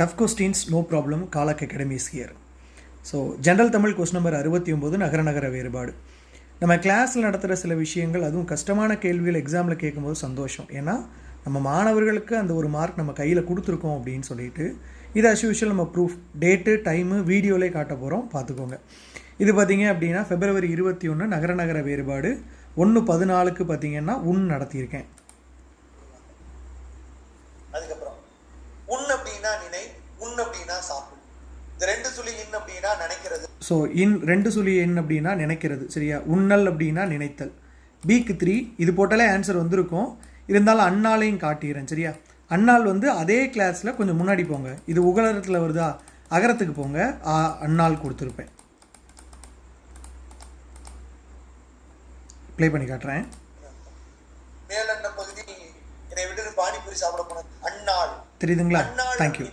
Tough questions no problem காலக் academy's here so general Tamil question number அறுபத்தி ஒம்பது நகர நகர வேறுபாடு. நம்ம கிளாஸில் நடத்துகிற சில விஷயங்கள் அதுவும் கஷ்டமான கேள்விகள் எக்ஸாமில் கேட்கும்போது சந்தோஷம். ஏன்னா நம்ம மாணவர்களுக்கு அந்த ஒரு மார்க் நம்ம கையில் கொடுத்துருக்கோம் அப்படின்னு சொல்லிட்டு இது அஸ் யூஷுவல் நம்ம ப்ரூஃப் டேட்டு டைமு வீடியோலே காட்ட போகிறோம் பார்த்துக்கோங்க. இது பார்த்தீங்க அப்படின்னா ஃபெப்ரவரி இருபத்தி ஒன்று நகர நகர வேறுபாடு. ஒன்று பதினாலுக்கு பார்த்தீங்கன்னா உன் நடத்தியிருக்கேன் அதுக்கப்புறம் உன் அப்படின்னா நினை உன் அப்படின்னா சாப்பிடு இந்த ரெண்டு சொல்லி இன் அப்படின்னா நினைக்கிறது. ஸோ இன் ரெண்டு சொல்லி எண் அப்படின்னா நினைக்கிறது சரியா? உண்ணல் அப்படின்னா நினைத்தல். பிக்கு த்ரீ இது போட்டாலே ஆன்சர் வந்திருக்கும். இருந்தாலும் அண்ணாலையும் காட்டிடுறேன் சரியா? அண்ணால் வந்து அதே கிளாஸில் கொஞ்சம் முன்னாடி போங்க. இது உகலரத்தில் வருதா? அகரத்துக்கு போங்க. அண்ணால் கொடுத்துருப்பேன். ப்ளே பண்ணி காட்டுறேன். மேலெண்ண பகுதி என்னை விட்டு பானிபூரி சாப்பிட போனது. அண்ணாள். தெரியுதுங்களா? தேங்க்யூ